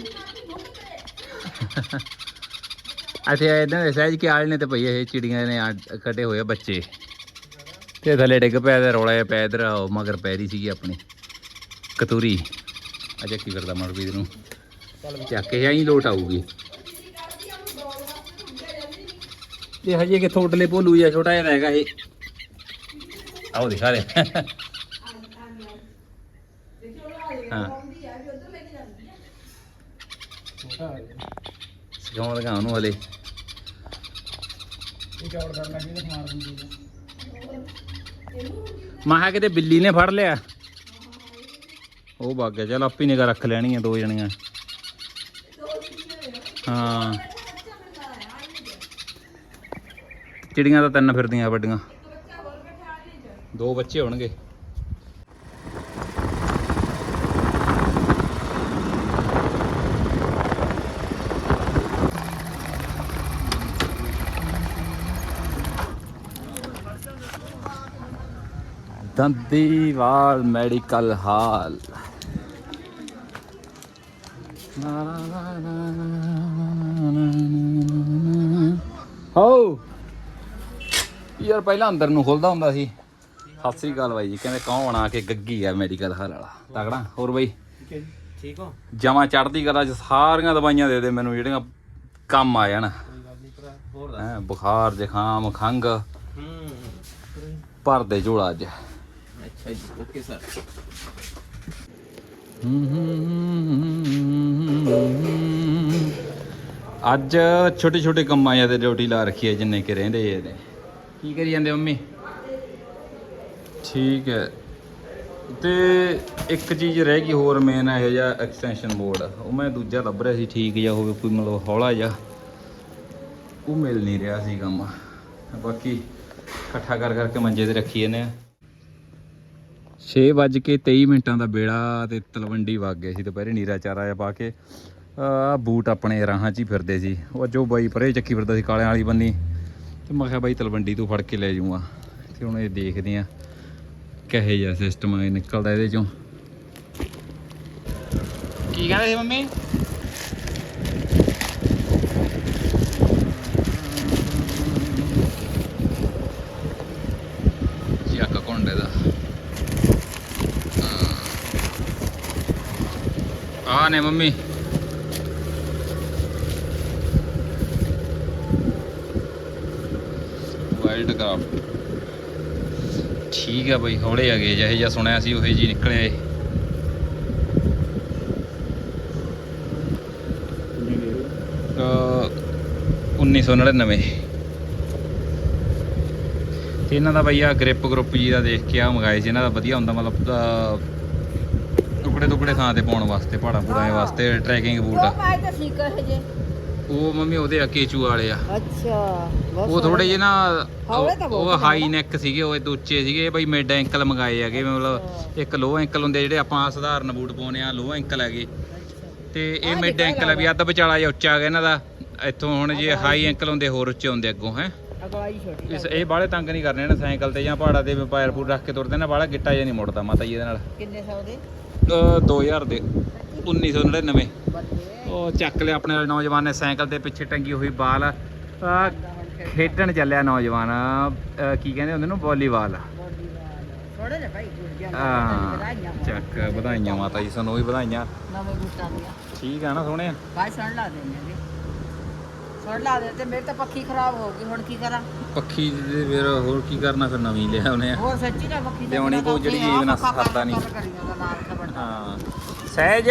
ਅੱਛਾ ਇਦਾਂ ਦੇ ਸਹਿਜ ਕੇ ਆਲ ਨੇ ਤੇ ਭਈ ਇਹ ਚਿੜੀਆਂ ਨੇ ਕੱਢੇ ਹੋਏ ਬੱਚੇ। ਤੇ ਥੱਲੇ ਡਿੱਗ ਪਿਆ ਤੇ ਰੌਲਾ ਪਿਆ ਇਧਰ ਮਗਰ ਪੈ ਰਹੀ ਸੀਗੀ ਆਪਣੀ। ਕਤੂਰੀ। ਅਜਾ ਕੀ ਕਰਦਾ ਮਨਪ੍ਰੀਤ ਨੂੰ? ਚੱਕ ਕੇ ਆਈ ਲੋਟ ਆਊਗੀ। ਇਹ ਹਜੇ ਕਿ ਥੋਟਲੇ ਭੋਲੂ ਜਿਹਾ ਛੋਟਾ ਜਿਹਾ ਹੈਗਾ ਇਹ। ਆਓ ਦਿਖਾ ਦੇ। ਹਾਂ। ਸਿਖਾਉਣ ਲਗਾ ਉਹਨੂੰ ਹਲੇ। ਮਾਹਾ ਕਿਤੇ ਬਿੱਲੀ ਨੇ ਫੜ ਲਿਆ। ਉਹ ਵਗ ਗਿਆ। ਚਲ ਆਪੀ ਨਿਗਾ ਰੱਖ ਲੈਣੀਆਂ ਦੋ ਜਣੀਆਂ। ਹਾਂ। ਚਿੜੀਆਂ ਤਾਂ ਤਿੰਨ ਫਿਰਦੀਆਂ ਵੱਡੀਆਂ। ਦੋ ਬੱਚੇ ਹੋਣਗੇ। Dandiwal medical hall. ਹੋ ਯਾਰ ਪਹਿਲਾਂ ਅੰਦਰ ਨੂੰ ਖੁੱਲਦਾ ਹੁੰਦਾ ਸੀ। ਸਤਿ ਸ੍ਰੀ ਅਕਾਲ ਬਾਈ ਜੀ ਕਹਿੰਦੇ ਕੌਣ ਆ ਕੇ ਗੱਗੀ ਆ ਮੈਡੀਕਲ ਹਾਲ ਵਾਲਾ? ਤਗੜਾ ਹੋਰ ਬਾਈ? ਠੀਕ ਹੋ ਜਮਾ ਚੜਦੀ ਕਲਾ ਚ ਸਾਰੀਆਂ ਦਵਾਈਆਂ ਦੇ ਦੇ ਮੈਨੂੰ ਜਿਹੜੀਆਂ ਕੰਮ ਆ ਜਾਣ। ਬੁਖਾਰ ਜ਼ੁਕਾਮ ਖੰਗ ਹੂੰ। ਭਰ ਦੇ ਝੋਲਾ ਅੱਜ। ਅੱਛਾ ਜੀ ਓਕੇ ਸਰ ਅੱਜ ਛੋਟੇ ਛੋਟੇ ਕੰਮਾਂ ਜਾਂ ਤੇ ਡਿਊਟੀ ਲਾ ਰੱਖੀ ਹੈ ਜਿੰਨੇ ਕਿ ਰਹਿੰਦੇ ਇਹਦੇ ਕੀ ਕਰੀ ਜਾਂਦੇ ਮੰਮੀ ਠੀਕ ਹੈ ਤੇ ਇੱਕ ਚੀਜ਼ ਰਹਿ ਗਈ ਹੋਰ ਮੇਨ ਇਹ ਜਿਹਾ ਐਕਸਟੈਂਸ਼ਨ ਬੋਰਡ ਉਹ ਮੈਂ ਦੂਜਾ ਲੱਭ ਰਿਹਾ ਸੀ ਠੀਕ ਜਿਹਾ ਹੋਵੇ ਕੋਈ ਮਤਲਬ ਹੌਲਾ ਜਿਹਾ ਉਹ ਮਿਲ ਨਹੀਂ ਰਿਹਾ ਸੀ ਕੰਮ ਬਾਕੀ ਇਕੱਠਾ ਕਰ ਕਰਕੇ ਮੰਜੇ ਤੇ ਰੱਖੀ ਇਹਨੇ 6 ਵੱਜ ਕੇ 23 ਮਿੰਟਾਂ ਦਾ ਬੇੜਾ ਤੇ ਤਲਵੰਡੀ ਵਗ ਗਏ ਸੀ ਦੁਪਹਿਰੇ, ਨੀਰਾ ਚਾਰਾ ਜਿਹਾ ਪਾ ਕੇ। ਆ ਬੂਟ ਆਪਣੇ ਰਾਹਾਂ 'ਚ ਹੀ ਫਿਰਦੇ ਸੀ। ਉਹ ਜੋ ਬਾਈ ਪਰੇ ਚੱਕੀ ਫਿਰਦਾ ਸੀ, ਕਾਲਿਆਂ ਵਾਲੀ ਬੰਨੀ। ਤੇ ਮੈਂ ਕਿਹਾ ਬਾਈ ਤਲਵੰਡੀ ਤੋਂ ਫੜ ਕੇ ਲੈ ਜਾਊਂਗਾ। ਤੇ ਹੁਣ ਇਹ ਦੇਖਦੇ ਆ ਕਹੇ ਜਿਹਾ ਸਿਸਟਮ ਨਿਕਲਦਾ ਇਹਦੇ ਚੋਂ। ਕੀ ਕਹਿੰਦੇ ਸੀ ਮੰਮੀ ਚੱਕ ਕੋਂਡੇ ਦਾ ਆ ਨੇ ਮੰਮੀ। ਵਾਈਲਡ ਕਰਾਫਟ ਠੀਕ ਆ ਬਈ, ਹੌਲੇ ਆ ਗਏ, ਜਿਹੇ ਜਿਹਾ ਸੁਣਿਆ ਸੀ, ਉਹੇ ਜੀ ਨਿਕਲੇ ਆਏ 1999 ਤੇ ਇਹਨਾਂ ਦਾ ਬਈ ਬਈਆ ਗ੍ਰਿਪ ਗਰੁੱਪ ਜੀ ਦਾ ਦੇਖ ਕੇ ਆ ਮੰਗਾਏ ਸੀ, ਇਹਨਾਂ ਦਾ ਵਧੀਆ ਹੁੰਦਾ, ਮਤਲਬ ਟੁਕੜੇ ਟੁਕੜੇ ਥਾਂ ਤੇ ਪਾਉਣ ਵਾਸਤੇ ਪਹਾੜਾਂ ਪੂੜਾਂ ਵਾਸਤੇ ਟਰੈਕਿੰਗ ਬੂਟ। ਆ ਪਾਏ ਤਾਂ ਠੀਕ ਹੈ ਜੇ ਉਹ ਮੰਮੀ ਉਹਦੇ ਆ ਕੇਚੂ ਵਾਲੇ ਆ। ਅੱਛਾ ਉਹ ਥੋੜੇ ਜਿਹੇ ਨਾ ਉਹ- ਉਹ ਹਾਈ ਨੈਕ ਸੀਗੇ ਉਹ ਉੱਚੇ ਸੀਗੇ ਬਈ ਮਿਡ ਐਂਕਲ ਮੰਗਾਏ ਹੈਗੇ ਮਤਲਬ ਇੱਕ ਲੋ ਐਂਕਲ ਹੁੰਦੇ ਜਿਹੜੇ ਆਪਾਂ ਸਧਾਰਨ ਬੂਟ ਪਾਉਨੇ ਆ ਲੋ ਐਂਕਲ ਹੈਗੇ। ਤੇ ਇਹ ਮਿਡ ਐਂਕਲ ਵੀ ਅੱਧ ਵਿਚਾਲਾ ਜਿਹਾ ਉੱਚਾ ਹੈਗਾ ਇਹਨਾਂ ਦਾ। ਇੱਥੋਂ ਹੁਣ ਜੇ ਹਾਈ ਐਂਕਲ ਹੁੰਦੇ ਹੋਰ ਉੱਚੇ ਹੁੰਦੇ ਅੱਗੋਂ ਹੈ। ਇਸ ਇਹ ਬਾਹਲੇ ਤੰਗ ਨਹੀਂ ਕਰਨੇ ਨੇ ਸਾਈਕਲ ਤੇ ਜਾਂ ਪਹਾੜਾਂ ਤੇ ਪੈਰ ਪੂਰ ਰੱਖ ਕੇ ਤੁਰਦੇ ਨੇ ਬਾਹਲਾ ਗਿੱਟਾ ਜਿਹਾ ਨਹੀਂ ਮੁੜਦਾ ਮਾਤਾ ਜੀ ਇਹਦੇ ਨਾਲ। ਕਿੰਨੇ ਸੌ ਦੇ? 2000 ਦੇ 1999 ਬੱਲੇ। ਉਹ ਚੱਕ ਲਿਆ ਆਪਣੇ ਨੌਜਵਾਨ ਨੇ ਸਾਈਕਲ ਦੇ ਪਿੱਛੇ ਟੰਗੀ ਹੋਈ ਬਾਲ। ਖੇਡਣ ਚੱਲਿਆ ਨੌਜਵਾਨ ਕੀ ਕਹਿੰਦੇ ਹੁੰਦੇ ਨੂੰ ਵਾਲੀਬਾਲ। ਥੋੜੇ ਜਿਹਾ ਭਾਈ ਚੱਕ ਵਧਾਈਆਂ ਮਾਤਾ ਜੀ ਸਾਨੂੰ ਵੀ ਵਧਾਈਆਂ। ਠੀਕ ਆ ਨਾ ਸੋਹਣੇ? ਸੁਣ ਲਾ ਸੁਣ ਲਾ ਦੇ ਤੇ ਮੇਰੀ ਤਾਂ ਪੱਖੀ ਖਰਾਬ ਹੋ ਗਈ ਹੁਣ ਕੀ ਕਰਾਂ? ਪੱਖੀ ਦੇ ਫਿਰ ਹੋਰ ਕੀ ਕਰਨਾ ਫਿਰ ਨਵੀਂ ਲਿਆ ਉਹਨੇ ਹੋਰ ਸੱਚੀ ਨਾ ਪੱਖੀ ਲਿਆਉਣੀ ਪਊ ਜਿਹੜੀ ਚੀਜ਼ ਨਾਲ ਸਰਦਾ ਨਹੀਂ। ਹਾਂ। ਸਹਿਜ।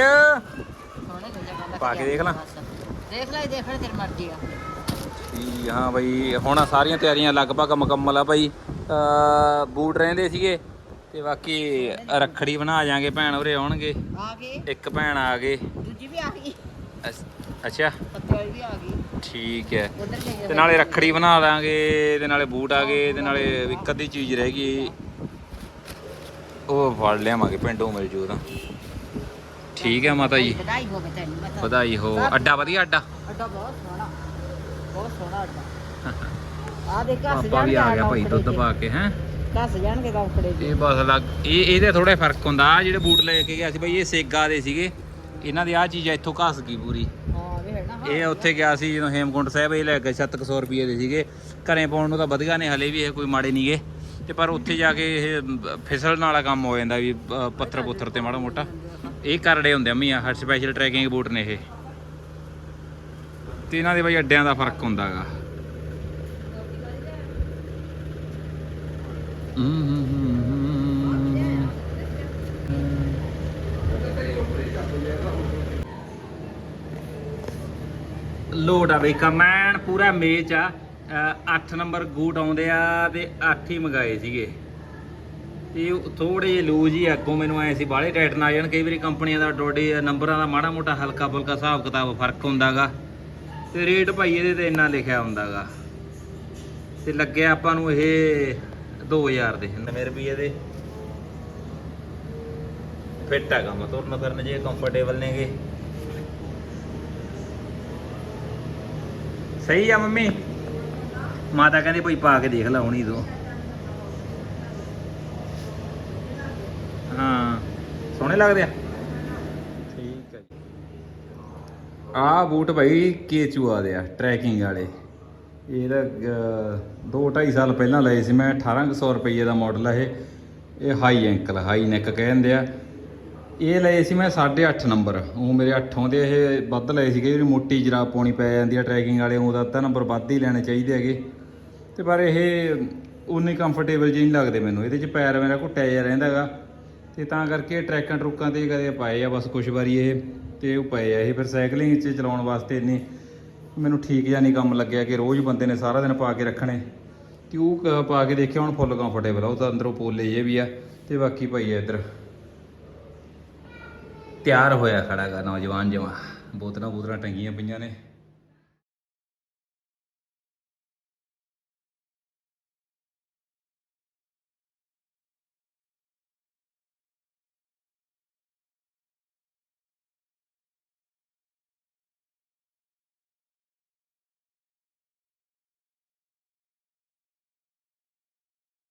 ਪਾ ਕੇ ਦੇਖ ਲਾਂ। ਦੇਖ ਲੈ ਦੇਖ ਲੈ ਤੇਰੀ ਮਰਜ਼ੀ ਆ। ਠੀਕ ਹਾਂ ਬਈ ਹੁਣ ਸਾਰੀਆਂ ਤਿਆਰੀਆਂ ਲਗਭਗ ਮੁਕੰਮਲ ਆ ਬਈ। ਬੂਟ ਰਹਿੰਦੇ ਸੀਗੇ ਤੇ ਬਾਕੀ ਰੱਖੜੀ ਬਣਾ ਜਾਾਂਗੇ ਭੈਣ ਉਰੇ ਆਉਣਗੇ। ਆ ਗਈ ਇੱਕ ਭੈਣ ਆ ਗਏ। ਦੂਜੀ ਵੀ ਆ ਗਈ। ਅੱਛਾ। ਪੱਤੇ ਵਾਲੀ ਵੀ ਆ ਗਈ। ਠੀਕ ਹੈ। ਤੇ ਨਾਲੇ ਰੱਖੜੀ ਬਣਾ ਲਾਂਗੇ ਤੇ ਨਾਲੇ ਬੂਟ ਆ ਗਏ ਤੇ ਨਾਲੇ ਇੱਕ ਅੱਧੀ ਚੀਜ਼ ਰਹਿ ਗਈ। ਉਹ ਫੜ ਲਿਆਵਾਂਗੇ ਪਿੰਡੋਂ ਮਿਲ ਜੂ ਤਾਂ। ਠੀਕ ਹੈ ਮਾਤਾ ਜੀ। ਵਧਾਈ ਹੋਵੇ ਤੈਨੂੰ ਪਤਾ ਵਧਾਈ ਹੋ। ਅੱਡਾ ਵਧੀਆ ਅੱਡਾ। ਅੱਡਾ ਬਹੁਤ ਸੋਹਣਾ ਬਹੁਤ ਸੋਹਣਾ ਅੱਡਾ। [laughs] ਆ ਦੇਖ ਘਸ ਆਪਾਂ ਵੀ ਆ ਗਿਆ ਭਾਈ ਦੁੱਧ ਪਾ ਕੇ ਹੈ? ਘਸ ਜਾਣਗੇ ਤਾਂ ਉਖੜੇ ਇਹ ਬਸ ਲੱਗ ਇਹ ਇਹਦੇ ਥੋੜਾ ਫ਼ਰਕ ਹੁੰਦਾ। ਆ ਜਿਹੜੇ ਬੂਟ ਲੈ ਕੇ ਗਿਆ ਸੀ ਬਈ ਇਹ ਸੇਗਾ ਦੇ ਸੀਗੇ। ਇਹਨਾਂ ਦੀ ਆ ਚੀਜ਼ ਇੱਥੋਂ ਘਸ ਗਈ ਪੂਰੀ। ਹਾਂ। ਇਹ ਉੱਥੇ ਗਿਆ ਸੀ ਜਦੋਂ ਹੇਮਕੁੰਟ ਸਾਹਿਬ, ਇਹ ਲੈ ਕੇ 700 ਰੁਪਏ ਦੇ ਸੀਗੇ। ਘਰੇ ਪਾਉਣ ਨੂੰ ਤਾਂ ਵਧੀਆ ਨੇ, ਹਲੇ ਵੀ ਇਹ ਕੋਈ ਮਾੜੇ ਨਹੀਂਗੇ ਤੇ ਪਰ ਉੱਥੇ ਜਾ ਕੇ ਇਹ ਫਿਸਲਣ ਵਾਲਾ ਕੰਮ ਹੋ ਜਾਂਦਾ ਵੀ ਪੱਥਰ ਪੁੱਥਰ ਤੇ ਮਾੜਾ ਮੋਟਾ। ਇਹ ਕਰੜੇ ਹੁੰਦੇ ਆ ਮੀਆਂ, ਹਰ ਸਪੈਸ਼ਲ ਟਰੈਕਿੰਗ ਬੂਟ ਨੇ ਇਹ। ਤੇ ਇਹਨਾਂ ਦੇ ਬਈ ਅੱਡਿਆਂ ਦਾ ਫ਼ਰਕ ਹੁੰਦਾਗਾ। ਲੋਡ ਆ ਬਈ ਕਮੈਨ ਪੂਰਾ ਮੇਚ ਆ। 8 ਨੰਬਰ ਗੂਟ ਆਉਂਦੇ ਆ ਤੇ 8 ਹੀ ਮੰਗਾਏ ਸੀਗੇ। ਤੇ ਥੋੜੇ ਜਿਹੇ ਲੂਜ ਹੀ ਅੱਗੋਂ ਮੈਨੂੰ ਆਏ ਸੀ, ਬਾਹਲੇ ਟਾਈਟ ਨਾ ਆ ਜਾਣ, ਕਈ ਵਾਰੀ ਕੰਪਨੀਆਂ ਦਾ ਡੋਡੇ ਨੰਬਰਾਂ ਦਾ ਮਾੜਾ ਮੋਟਾ ਹਲਕਾ ਫੁਲਕਾ ਹਿਸਾਬ ਕਿਤਾਬ ਫ਼ਰਕ ਹੁੰਦਾਗਾ। ਤੇ ਰੇਟ ਭਾਈ ਇਹਦੇ ਤੇ ਇੰਨਾ ਲਿਖਿਆ ਹੁੰਦਾਗਾ। ਤੇ ਲੱਗਿਆ ਆਪਾਂ ਨੂੰ ਇਹ 2000 ਦੇ। 90 ਰੁਪਏ ਦੇ। ਫਿੱਟ ਹੈਗਾ ਕੰਮ, ਤੁਰਨ ਫਿਰਨ ਜੇ ਕੰਫਰਟੇਬਲ ਨੇਗੇ। ਸਹੀ ਆ ਮੰਮੀ। ਮਾਤਾ ਕਹਿੰਦੀ ਭਾਈ ਪਾ ਕੇ ਦੇਖ ਲੈ, ਹੁਣੀ ਤੂੰ ਹਾਂ, ਸੋਹਣੇ ਲੱਗਦੇ ਆ। ਠੀਕ ਹੈ ਜੀ। ਆ ਬੂਟ ਭਾਈ ਕੇਚੂਆ ਦੇ ਆ ਟਰੈਕਿੰਗ ਵਾਲੇ। ਇਹਦਾ 2.5 ਸਾਲ ਪਹਿਲਾਂ ਲਏ ਸੀ ਮੈਂ 1800 ਰੁਪਏ ਦਾ ਮਾਡਲ ਆ ਇਹ। ਇਹ ਹਾਈ ਐਂਕਲ ਹਾਈ ਨੈਕ ਕਹਿੰਦੇ ਆ। ਇਹ ਲਏ ਸੀ ਮੈਂ 8.5 ਨੰਬਰ। ਉਹ ਮੇਰੇ 8 ਦੇ ਇਹ ਵੱਧ ਲਏ ਸੀਗੇ, ਜਿਹੜੀ ਮੋਟੀ ਜਰਾਬ ਪਾਉਣੀ ਪੈ ਜਾਂਦੀ ਆ ਟਰੈਕਿੰਗ ਵਾਲੇ, ਉਹਦਾ ਅੱਧਾ ਨੰਬਰ ਵੱਧ ਹੀ ਲੈਣੇ ਚਾਹੀਦੇ ਹੈਗੇ। ਤੇ ਪਰ ਇਹ ਉਨੇ ਕੰਫਰਟੇਬਲ ਜਿਹੇ ਨਹੀਂ ਲੱਗਦੇ ਮੈਨੂੰ। ਇਹਦੇ 'ਚ ਪੈਰ ਮੇਰਾ ਘੁੱਟਿਆ ਜਿਹਾ ਰਹਿੰਦਾ ਹੈਗਾ। ਤੇ ਤਾਂ ਕਰਕੇ ਟਰੈਕਾਂ ਟਰੁੱਕਾਂ ਤੇ ਕਦੇ ਪਾਏ ਆ, ਬਸ ਕੁਛ ਵਾਰੀ ਇਹ ਤੇ ਉਹ ਪਏ ਆ। ਇਹ ਫਿਰ ਸਾਈਕਲਿੰਗ 'ਚ ਚਲਾਉਣ ਵਾਸਤੇ ਇੰਨੇ ਮੈਨੂੰ ਠੀਕ ਜਿਹਾ ਨਹੀਂ ਕੰਮ ਲੱਗਿਆ ਕਿ ਰੋਜ਼ ਬੰਦੇ ਨੇ ਸਾਰਾ ਦਿਨ ਪਾ ਕੇ ਰੱਖਣੇ। ਤੇ ਉਹ ਕ- ਪਾ ਕੇ ਦੇਖਿਆ, ਹੁਣ ਫੁੱਲ ਕੰਫਰਟੇਬਲ ਆ, ਉਹ ਤਾਂ ਅੰਦਰੋਂ ਪੋਲੇ ਜੇ ਵੀ ਆ। ਤੇ ਬਾਕੀ ਪਈ ਆ ਇੱਧਰ। ਤਿਆਰ ਹੋਇਆ ਖੜਾ ਗਾ ਨੌਜਵਾਨ ਜਮਾ ਬੋਤਲਾਂ ਬੋਤਲਾਂ ਟੰਗੀਆਂ ਪਈਆਂ ਨੇ।